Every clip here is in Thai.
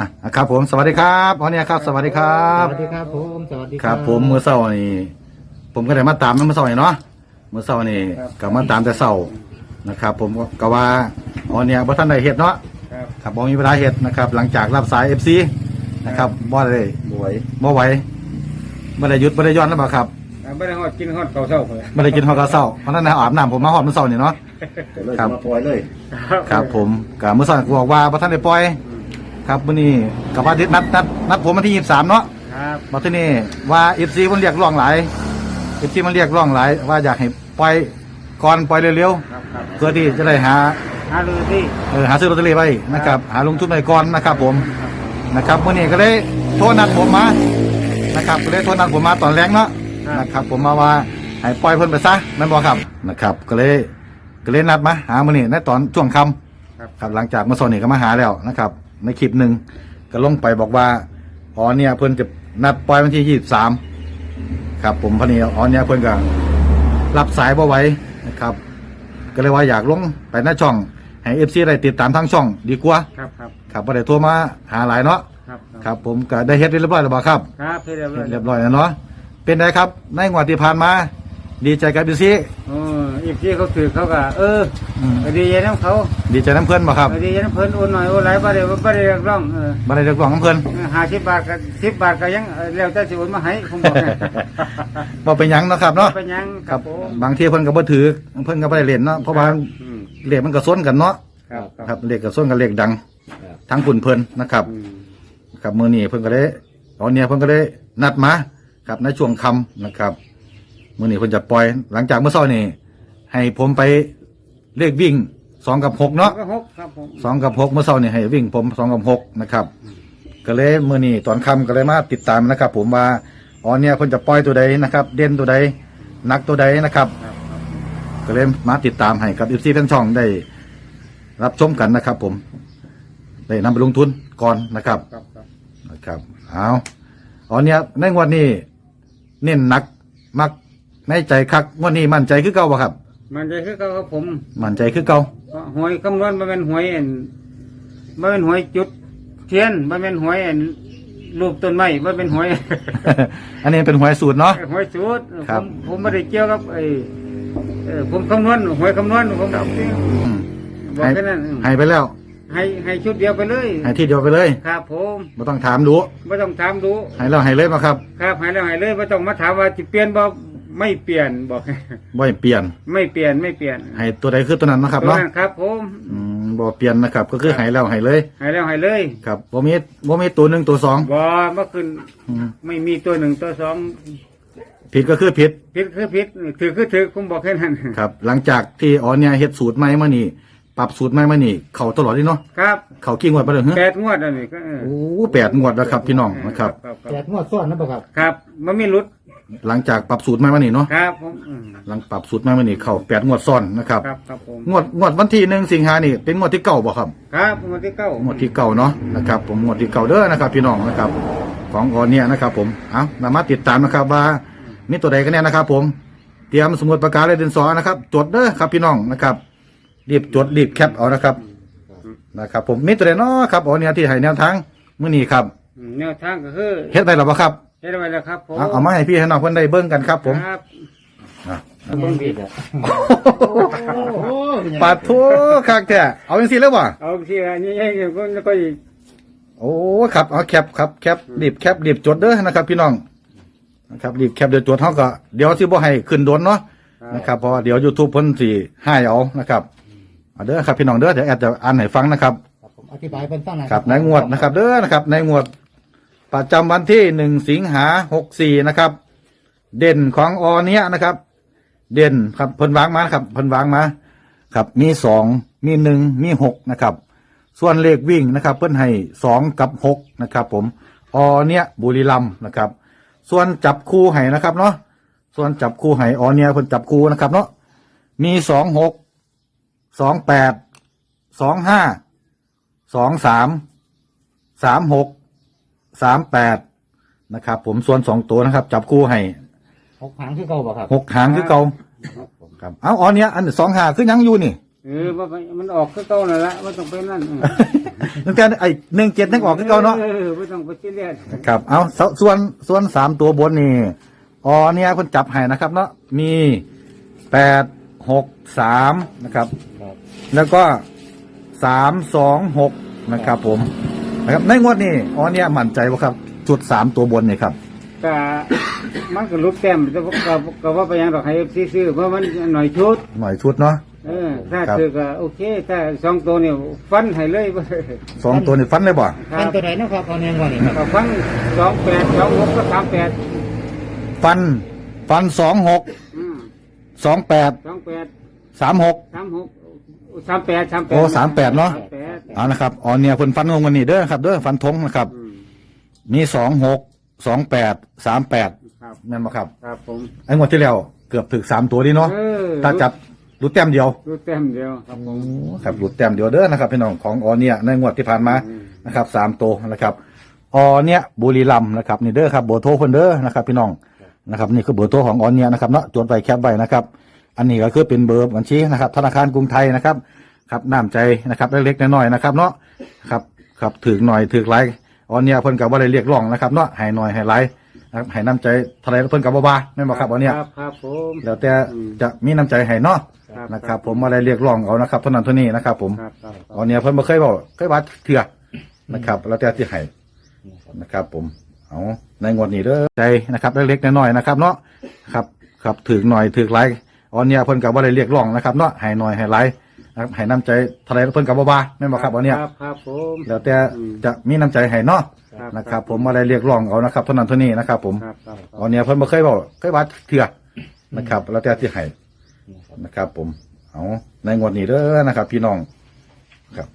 อะครับผมสวัสดีครับอ๋อเนี่ยครับ สวัสดีครัสบวัสดีครับผมสวัสดีครับผมมือเศร้านี่ผมก็ได้มาตามมือเศร้านี่เนาะมือเศร้านี่ก็มาตามแต่เศร้านะครับ ผมก็ว่าอ๋อเนี่ยบ่ท่านได้เฮ็ดเนาะครับครับบ่มีเวลาเฮ็ดนะครับ หลังจากรับสาย FC นะครับบ่ได้บวยบ่ไหวบ่ได้หยุดบ่ได้ย้อนแล้วบ่ครับไม่ได้ฮอดกินฮอดเก่าเศร้าเลยบ่ได้กินฮอดกะเศร้าเพราะนั้นนะอาบน้ำผมมาฮอดมื้อเศร้านี่เนาะก็เลยครับมาปล่อยเลย ครับผมกับมื้อเศร้าก็บอกว่าบ่ท่านได้ปล่อย ครับมื้อนี้กับว่านัดนัดนัดผมวันที่23เนาะครับมาที่นี่ว่าเอฟซีมันเรียกร้องหลายเอฟซีมันเรียกร้องหลาย ว่าอยากให้ปล่อยก่อนปล่อยเร็วครับครับๆเพื่อที่จะได้หาฮาลูที่เออหาซื้อลอตเตอรี่ไว้นะครับ หาลงทุนไปก่อนนะครับ ผมนะครับวันนี้ก็เลยโทรนัดผมมานะครับก็เลยโทรนัดผมมาตอนแรกเนาะนะครับ ผมมาว่าให้ปล่อยเพิ่นไปซะแม่นบ่ครับนะครับ ก็เลยก็เลยนัดมาหามื้อนี้ในตอนช่วงค่ำ ครับครับหลังจากเมื่อสอนนี่ก็มาหาแล้วนะครับ ในคลิปหนึ่งก็ลงไปบอกว่าอ๋อเนี่ยเพิ่นจะนัดปล่อยวันที่ยี่สิบสามครับ ผมพอดีอ๋อเนี่ยเพิ่นก็รับสายบ่ไหว้นะครับ ก็เลยว่าอยากลงไปหน้าช่องให้เอฟซีได้ติดตามทางช่อง ดีกว่าครับครับครับบ่ได้โทรมาหาหลายเนาะครับครับผมก็ได้เฮ็ดเรียบร้อยแล้วบ่ครับครับเรียบร้อยเรียบร้อยแล้วเนาะเป็นไงครับในงวดที่ผ่านมา ดีใจกับดิซี่โอ้ อีกที่เขาถือเขาก็เอออืมก็ดีใจน้ำเขาดีใจน้ำเพื่อนบ่ครับก็ดีใจน้ำเพิ่นโอนหน่อยโอนหลายบาทเดียวบาทเดียวร้องเออบ่ได้เรียกร้องน้ำเพื่อน ห้าสิบบาทกับสิบบาทก็ยังเออแล้วแต่สิโอนมาให้ผมบอกให้บ่เป็นหยังเนาะครับเนาะเป็นหยังครับผมบางทีเพิ่นก็บ่ถือเพิ่นก็บ่ได้เล่นเนาะเพราะว่าอืมเลขมันก็ซ้นกันเนาะครับครับเลขก็ซ้นกับเลขดังทั้งคุณเพิ่นนะครับ อืม ครับมื้อนี้เพิ่นก็ได้ตอนเนี้ยเพิ่นก็ได้นัดมาครับในช่วงค่ำนะครับมื้อนี้เพิ่นจะปล่อยหลังจากเมื่อเช้านี่ ให้ผมไปเลขวิ่งสองกับหกเนาะก็หกครับผมสองกับหกเมื่อเช้านี่ให้วิ่งผมสองกับหกนะครับ ก็เลยมื้อนี้ตอนค่ำก็เลยมาติดตามนะครับ ผมว่าอ๋อเนี่ยเพิ่นจะปล่อยตัวใดนะครับ เด่นตัวใดหนักตัวใดนะครับครับครับก็เลยมาติดตามให้กับ FC ทั้งช่องได้ รับชมกันนะครับ ผมได้นำไปลงทุนก่อนนะครับครับครับนะครับเอาอ๋อเนี่ยในงวดนี้เน้นหนักมักในใจคักงวดนี้มั่นใจคือเก่าบ่ครับ มันจะคือเขาครับผมมั่นใจคือเก่าหวยคำนวณมันเป็นหวยอันมันเป็นหวยจุด เทียนมันเป็นหวยอันรูปต้นไม้มันเป็นหวย อันนี้เป็นหวยสูตรเนาะ หวยสูตรครับผมผมไม่ได้เกี่ยวกับไอ้เอ่อผมคำนวณหวยคำนวณผมอืมบอกให้แค่นั้นอืมให้ไปแล้วให้ให้ชุดเดียวไปเลยให้ที่เดียวไปเลยครับผมไม่ต้องถามดูไม่ต้องถามดูให้แล้วให้เลยมาครับ ครับให้แล้วให้เลยไม่ต้องมาถามว่าจะเปลี่ยนบ่ ไม่เปลี่ยนบอก บ่ให้เปลี่ยน ไม่เปลี่ยนไม่เปลี่ยนให้ตัวใดคือตัวนั้นนะครับตัวเนาะนั้นครับผมอืมบ่เปลี่ยนนะครับ ก็คือให้แล้วให้เลย ให้แล้วให้เลยครับบ่มีบ่มีตัวหนึ่งตัวสองบ่เมื่อคืนอืมไม่มีตัวหนึ่งตัวสองผิดก็คือผิดผิดคือผิดถือคือถือผมบอกแค่นั้นครับ หลังจากที่อ๋อเนี่ยเฮ็ดสูตรใหม่มานี่ ปรับสูตรใหม่มานี่ เข้าตลอดนี่เนาะครับเข้ากี่งวดไปเลยฮะแปดงวดอันนี้ก็เออโอ้แปดงวดแล้วครับพี่น้องนะครับ ครับแปดงวดซ้อนนะบ่ครับ ครับมันไม่หลุด หลังจากปรับสูตรใหม่มานี่เนาะครับผมอืมหลังปรับสูตรใหม่มานี่เข้าแปดงวดซ้อนนะครับครับครับผมงวดงวดวันที่หนึ่งสิงหานี่เป็นงวดที่เก้าบ่ครับ ครับงวดที่เก้างวดที่เก้าเนาะนะครับผมงวดที่เก้าเด้อนะครับ พี่น้องนะครับ ของอ๋อเนี่ยนะครับผมเอานำมาติดตามนะครับว่านี่ตัวใดกันเนี่ยนะครับ ผมเตรียมสมุดปากกาและดินสอนะครับ จดเด้อครับ พี่น้องนะครับรีบจดรีบแคปเอานะครับนะครับ ผมมีตัวใดเนาะครับอ๋อเนี่ยที่ให้แนวทางมื้อนี้ครับอืมแนวทางก็คือเฮ็ดไปแล้วบ่ครับ เฮ็ดไว้แล้วครับผมเอาเอามาให้พี่ให้น้องเพิ่นได้เบิ่งกันครับ ผมครับอะเบิ่งดีโอ้ยปาดโทคักแท้เอาจังซี่เลยบ่เอาที่อันนี้ให้ก็ก็อีกโอ้ครับเอาแคปครับแคปรีบแคปรีบจดเด้อนะครับ พี่น้องนะครับรีบแคปเดี๋ยวจดเฮาก็เดี๋ยวสิบ่ให้ขึ้นโดนเนาะนะครับเพราะว่าเดี๋ยว YouTube เพิ่นสิให้เอานะครับเอาเด้อครับพี่น้องเด้อเดี๋ยวแอดจะอ่านให้ฟังนะครับ ครับผมอธิบายเป็นฟังหน่อยครับในงวดนะครับ เด้อนะครับในงวด ประจำวันที่หนึ่งสิงหาหกสี่นะครับ เด่นของอเนี้ยนะครับ เด่นครับเพิ่นวางมาครับเพิ่นวางมาครับ มีสองมีหนึ่งมีหกนะครับ ส่วนเลขวิ่งนะครับ เพิ่นให้สองกับหกนะครับ ผมอเนี้ยบุรีรัมนะครับ ส่วนจับคู่ให้นะครับเนาะส่วนจับคู่ให้อเนี้ยเพิ่นจับคู่นะครับเนาะมีสองหกสองแปดสองห้าสองสามสามหก สามแปดนะครับ ผมส่วนสองตัวนะครับ จับคู่ให้หกหางคือเก่าบ่ครับหกหางคือเก่าครับเอาอ๋อเนี้ยอันสองหางคือยังอยู่นี่เออว่าไปมันออกก็เก่านั่นละมันต้องเป็นนั่นอืมตั้งแต่ไอ้หนึ่งเจ็ดทั้งออกคือเก่าเนาะเออไม่ต้องไปซีเรียสครับ เอาสส่วนส่วนสามตัวบนนี่อ๋อเนี่ยเพิ่นจับให้นะครับเนาะมีแปดหกสามนะครับครับแล้วก็สามสองหกนะครับผม นะครับในงวดนี้อ๋อเนี่ยมั่นใจว่าครับจุดสามตัวบนนี่ครับ ก็มันก็ลุกแต้มแต่ว่าก็ก็ว่าไปยังดอกให้ซีซื้อเพราะมันหน่อยชุด หน่อยชุดเนาะ เออ ถ้าครับคือก็โอเคถ้าสองตัวเนี่ยฟันให้เลยสองตัวนี่ฟันเลยบ่คเป็รันบตัวไหนนะครับเอาแนววันนี้ครับก็ฟันสองแปดสองหกก็สามแปดฟัน ฟันสองหกอืมสองแปดสองแปดสามหก สามหกสามแปดสามแปดโอ้38เนอะสามแปด เอานะครับอ๋อเนี่ยเพิ่นฟันงงกันนี่เด้อครับเด้อฟันธงนะครับ อืมมีสองหกสองแปดสามแปดครับ นั่นบ่ครับ ครับผม ไอ้งวดที่แล้วเกือบถึงสามตัวดีเนาะเออ ถ้าจับรูดแต้มเดียวดูแต้มเดียวครับผม ครับรูดแต้มเดียวเด้อนะครับพี่น้องของออเนี่ยในงวดที่ผ่านมาอืม นะครับสามตัวนะครับออเนี่ยบุรีรัมย์นะครับนี่เด้อครับเบอร์โทรเพิ่นเด้อนะครับ พี่น้องนะครับนี่คือเบอร์โทรของออเนี่ยนะครับเนาะจดไว้แคปไว้นะครับ อันนี้ก็คือเป็นเบอร์บัญชีนะครับ ธนาคารกรุงไทยนะครับ ครับน้ำใจนะครับเล็กๆน้อยๆนะครับ เนาะครับครับถือหน่อยถือไรออนเนี่ยเพิ่นกับว่าได้เรียกร้องนะครับเนาะให้หน่อยให้ไรนะครับให้น้ำใจเทะเลเพิ่นกับบ่บาแม่นบ่ครับออนเนี่ยครับครับผมแล้วแต่อืมจะมีน้ำใจให้เนาะครับนะครับ ผมอะไรเรียกร้องเอานะครับเท่านั้นเท่านี้นะครับ ผมครับครับออนเนี่ยเพิ่นบ่เคยบอกเคยว่าเถื่อนะครับ แล้วแต่ที่ให้นะครับ ผมเอาในงวดนี้เด้อใจนะครับเล็กๆน้อยๆนะครับ เนาะครับครับถือหน่อยถือไรออนเนี่ยเพิ่นกับว่าได้เรียกร้องนะครับเนาะให้หน่อยให้ไร นะครับให้น้ำใจเทะเลเพิ่นกับบ่บาแม่นบ่ครับออนเนี่ยครับครับผม แล้วแต่อืมจะมีน้ำใจให้เนาะครับ นะครับ ผมอะไรเรียกร้องเอานะครับเท่านั้นเท่านี้นะครับ ผมครับครับ เอาเนี่ยเพิ่นบ่เคยบอกเคยว่าเถื่อนะครับ แล้วแต่ที่ให้นะครับ ผมเอาในงวดนี้เด้อนะครับ พี่น้องครับ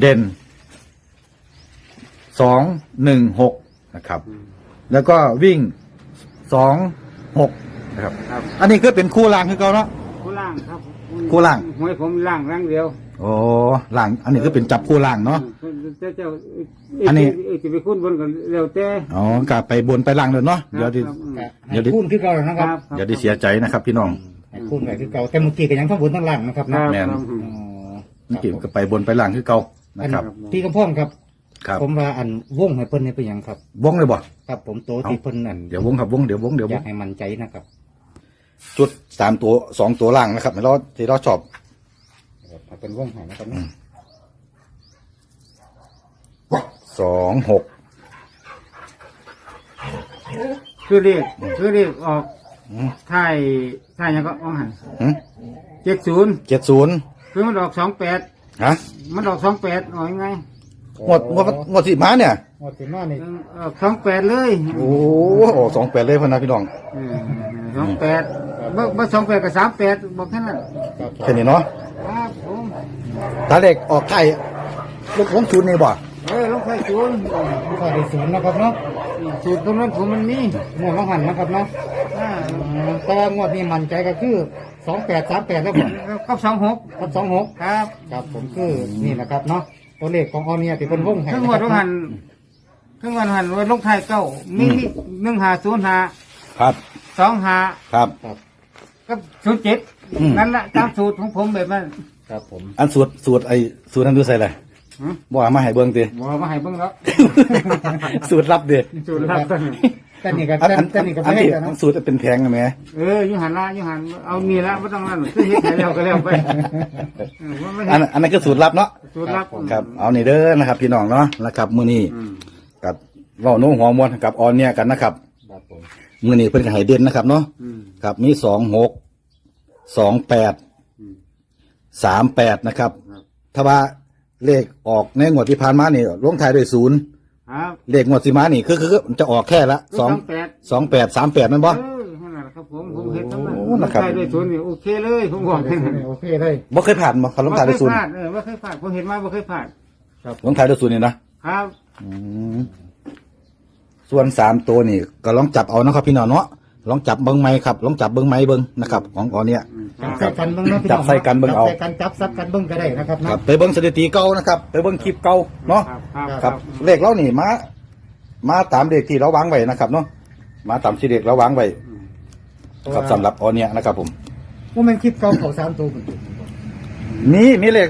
เด่นสองหนึ่งหกนะครับ อืม แล้วก็วิ่งสองหกนะครับ ครับอันนี้ก็เป็นคู่ล่างคือเก่าเนาะคู่ล่างครับ คู่ล่าง หวยผมล่างล่างเดียวโอ้ล่าง อันนี้คือเป็นจับคู่ล่างเนาะ เจ้าเจ้าอันนี้ จะไปคุ้นบนกันเร็วแต่อ๋อกลับไปบนไปล่างเลยเนาะ เดี๋ยวดิครับเดี๋ยวดิให้คูณคือเก่าแล้วนะคครัรับบเดี๋ยวได้เสียใจนะครับ พี่น้องให้คูณไว้คือเก่าแต่เมื่อกี้ก็ยังทั้งบนทั้งล่างนะครับครันะบแม่นครับอ๋อนี่กินก็ไปบนไปล่างคือเก่านะครับ พี่กำพ่อมครับ ครับผมว่าอันวงให้เพิ่นนี่เป็นหยังครับ วงเลยบ่ ครับผมโตที่เพิ่นนั่นเดี๋ยววงครับวงเดี๋ยววงเดี๋ยวอวยางกให้มั่นใจนะครับ จุดสามตัวสองตัวล่างนะครับเราที่เราชอบให้เป็นวงให้นะครับนะสองหกคือเรียกคือเรียกออกอืมถ่ายถ่ายยังก็ออกหันหืมเจ็ดศูนย์เจ็ดศูนย์คือมันออกสองแปดฮะมันออกสองแปดออกยังไงงวดงวดงวดที่มาเนี่ย หมดสิมานี่ออกสองแปดเลยโอ้โหสองแปดเลยพ่อนะพี่น้อง สองแปด เมื่อสองแปดกับสามแปดบอกแค่นั้นครับแค่นี้เนาะครับผมตาเด็กออกไข่ลูกวงศูนย์นี่บ่เออลงไข่ศูนย์ข้อที่ศูนย์นะครับเนาะสูตรตรงนั้นผมมันมีงวดละหันนะครับเนาะอ่าอืมแต่ว่างวดนี้มั่นใจก็คือสองแปดสามแปดแล้วผมก็สองหกกับสองหกครับครับผมคือนี่นะครับเนาะตัวเลขของออเนียที่เป็นวงให้ทั้งวันทุกหันทั้งวันหันไว้ลงไทายเก้ามีหนึ่งหาศูนย์หาครับสองหาครับครับ กับศูนย์เจ็ดอืม นั่นแหละตามสูตรของผมแบบนั้น ครับผม อันสูตรสูตรไอ้สูตรนั้นดูใส่เลยหือบ่เอามาให้เบิ่งติ บอกมาให้เบิ่งแล้ว สูตรลับเด้สูตรลับตั้งแต่นี่ก็อันแต่อันแต่นี่ก็อันไม่ที่ได้นะสูตรเป็นแพงนะแม่เอออยูหันละอยูหันเอานี่ละไม่ต้องนั่นคือเฮ็ดให้แล้วก็แล้วไปเออว่าไม่อัเฮ็นดอันนั้นคือสูตรลับเนาะสูตรลับครับเอานี่เด้อนะครับพี่น้องเนาะนะครับมื้อนี้อืมกับเว้าโน้หัวมวนกับออนเนี่ยกันนะครับ ครับผม มื้อนี้เพิ่นก็ให้เด่นนะครับเนาะอืม ครับมีสองหกสองแปดอืม สามแปดนะครับ ครับถ้าว่าเลขออกในงวดที่ผ่านมานี่ลงท้ายด้วยศูนย์ครับเลขงวดสิมานี่คือคือคือมันจะออกแค่ละสองแปดสองแปดสามแปดนั่นบ่ เออนั่นแหละครับผมผมเห็นทั้งนั้นโอ้นะครับ ใช่ด้วยศูนย์นี่โอเคเลยผมบอกแค่นั้นโอเคเลยบ่เคยผ่านบ่เขาลงท้ายด้วยศูนย์พลาดเออว่าเคยพลาดผมเห็นมาว่าเคยพลาดลงท้ายด้วยศูนย์นี่นะครับ อืม ส่วนสามตัวนี่ก็ลองจับเอานะครับ พี่น้องเนาะลองจับเบิ้งไม้ครับลองจับเบิ้งไม้เบิ้งนะครับ ของออนเนี่ย จับใส่กันเบิ้งเนาะพี่จับใส่กันเบิ่งเอา จับใส่กันจับซับกันเบิ้งก็ได้นะครับครัเนาะบไปเบิ้งสถิติเก่านะครับ ไปเบิ้งคลิปเก่าเนาะครับครับเลขเรานี่มามาตามเลขที่เราวางไว้นะครับเนาะมาตามที่เลขเราวางไว้ครับสำหรับออนเนี่ยนะครับ ผม ว่ามันคลิปเก่าเขาสามตัวผมมีมีเลข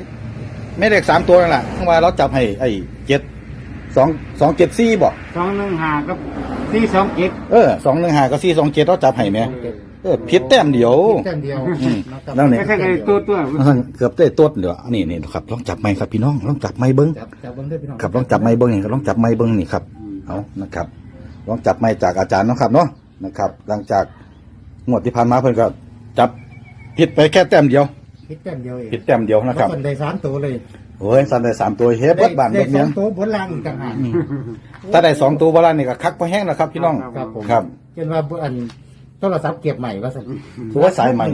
ไม่เลขสามตัวนั่นแหละเพราะว่าเราจับให้ไอ้เจ็ด สองสองเจ็ดสี่บอกสองหนึ่งห้ากับสี่สองเจ็ดเออสองหนึ่งห้าก็สี่สองเจ็ดเราจับให้ไหมเออผิดแต้มเดียว แต้มเดียวอืมนะครับแล้วเนี่ย ไม่ใช่ไอ้ตัวตัวมันเกือบได้ต้นเดี๋ยวอันนี้นี่ครับลองจับไม้ครับพี่น้องลองจับไม้เบิ้งจับจับเบิ้งด้วยพี่น้องครับลองจับไม้เบิ้งนี่ครับลองจับไม้เบิ้งนี่ครับเอานะครับลองจับไม้จากอาจารย์เนาะครับเนาะนะครับ หลังจากงวดที่ผ่านมาเพิ่นก็จับผิดไปแค่แต้มเดียว พิษแต้มเดียวเองผิดแต้มเดียวนะครับแล้วคนได้สามตัวเลย โอ้ยสันได้สามตัวเฮ็ดเบิดบ้านได้เบิดเมีสยองงตัวบนล่างอีกต่างหากถ้าได้สองตัวโบราณนี่ก็คักพอแห้งแล้วครับพี่น้องครับผมครับเช่นว่าอันโทรศัพท์เก็บใหม่ว่าสันถือว่าสายใหม่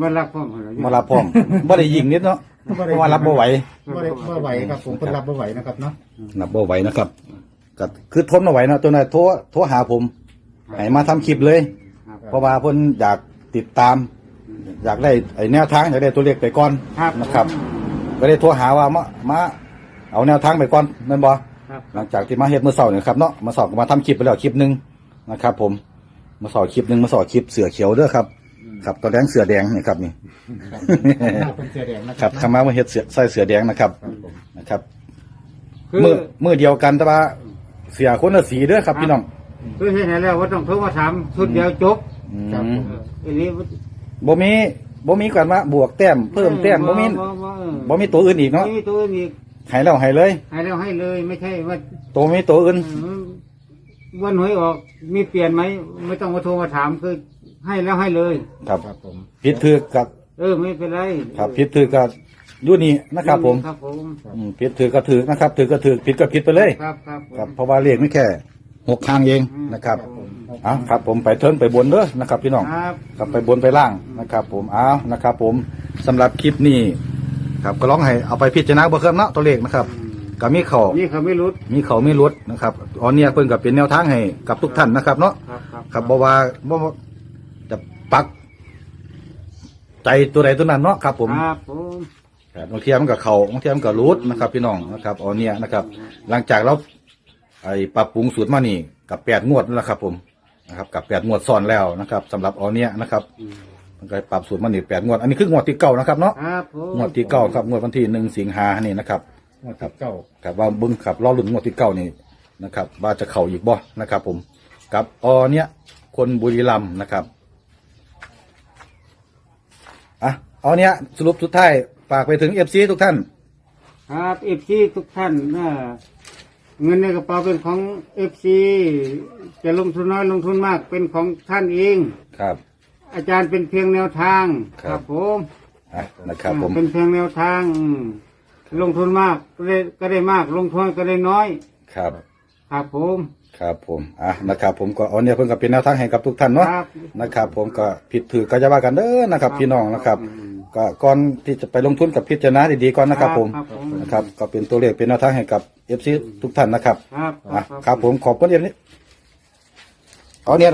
มันรักพ่อเหรอมารับพร้อมบ่ได้ยิงนิดเนาะเพราะว่ารับบ่ไหวบ่ได้บ่ไหวครับผมเพิ่นรับบ่ไหวนะครับเนาะรับบ่ไหวนะครับก็คือทนบ่ไหวเนาะตัวนั้นโทรโทรหาผมให้มาทำคลิปเลยครับเพราะว่าเพิ่นอยากติดตาม อยากได้ไอ้แนวทางอยากได้ตัวเลขไปก่อนครับนะครับ ก็ได้โทรหาว่ามามาเอาแนวทางไปก่อนแม่นบ่ครับ หลังจากที่มาเฮ็ดมื้อเช้านี่ครับเนาะมาสอบก็มาทำคลิปไปแล้วคลิปหนึงนะครับ ผมมาสอบคลิปหนึงมาสอบคลิปเสือเขียวเด้อครับ ครับตอนแรงเสือแดงนี่ครับนี่ครับหน้าเป็นเสื้อแดงนะคครัรับบคำว่ามาเฮ็ดเสือใส่เสือแดงนะครับครับผมนะครับคือมือมือเดียวกันแต่ว่าเสือคนละสีเด้อครับพี่น้องคือเห็นแล้วว่าต้องโทรมาถามชุดเดียวจบอืครับมผมอันนี้บ่มี บ่มีกันว่าบวกแต้มเพิ่มแต้มบ่มีบ่มีตัวอื่นอีกเนาะไม่มีตัวอื่นอีกให้แล้วให้เลย ให้แล้วให้เลยไม่ใช่ว่าตัวมีตัวอื่น เออวันหวยออกมีเปลี่ยนไหมไม่ต้องมาโทรมาถามคือ ให้แล้วให้เลย ครับครับผมผิดถือกับเออไม่เป็นไรครับผิดถือกับอยู่นี่นะครับ ผมครับผมอืมผิดถือก็ถือนะครับ ถือก็ถือผิดก็ผิดไปเลย ครับครับผม ครับเพราะว่าเลขไม่แค่ หกทางเองนะครับผมอะครับผมไปเทิร์นไปบนเด้อนะครับพี่น้องครับครับไปบนไปล่างนะครับ ผมอ้าวนะครับ ผมสำหรับคลิปนี้ครับก็ร้องให้เอาไปพิจารณาเบิ่งเพิ่มเนาะตัวเลขนะครับก็มีเขานี่เขาไม่รู้มีเขามีรถนะครับอ๋อเนี่ยเพิ่นก็เป็นแนวทางให้กับทุกท่านนะครับ เนาะครับครับครับบ่ว่าบ่ว่าจะปัก ใจตัวใดตัวนั้นเนาะครับ ผมครับผมครับบางเทียมันก็เขาบางเทียมันก็รูดนะครับ พี่น้องนะครับอ๋อเนี่ยนะครับ หลังจากเรา ไอ้ปรับปรุงสูตรมานี่กับแปดงวดนั่นแหละครับ ผมนะครับกับแปดงวดซ้อนแล้วนะครับสำหรับอ๋อเนี่ยนะครับมันก็ปรับสูตรมานี่แปดงวด อันนี้คืองวดที่เก้านะครับเนาะครับผมงวดที่เก้าครับงวดวันที่หนึ่งสิงหานี่นะครับหมดกับเก้าครับว่าเบึ้งครับรอลุ่นงวดที่เก้านี่นะครับ ว่าจะเข่าอีกบ่นะครับ ผมกับออเนี่ยคนบุรีรัมย์นะครับอะออเนี่ยสรุปสุดท้ายฝากไปถึงเอฟซีทุกท่าน ครับเอฟซีทุกท่านนะ เงินในกระเป๋าเป็นของเอฟซีจะลงทุนน้อยลงทุนมากเป็นของท่านเอง ครับ อาจารย์เป็นเพียงแนวทางครับ ผมอะนะครับผม เป็นเพียงแนวทางอืมลงทุนมากก็ได้ก็ได้มาก ลงทุนก็ได้น้อย ครับ ครับผม ครับผม อะ นะครับผมก็เอาเนี่ยเพิ่งกับเป็นแนวทางให้กับทุกท่านเนาะ ครับนะครับผมก็ผิดถือก็จะว่ากันเด้อนะครับ พี่น้องนะครับ ก็ก่อนที่จะไปลงทุนกับพิจารณาดีๆก่อนนะครับ ผมครับผมนะครับก็เป็นตัวเลขเป็นแนวทางให้กับเอฟซีทุกท่านนะครับครับ อะครับผมขอบคุณเอ็มนี้เอาเนี่ย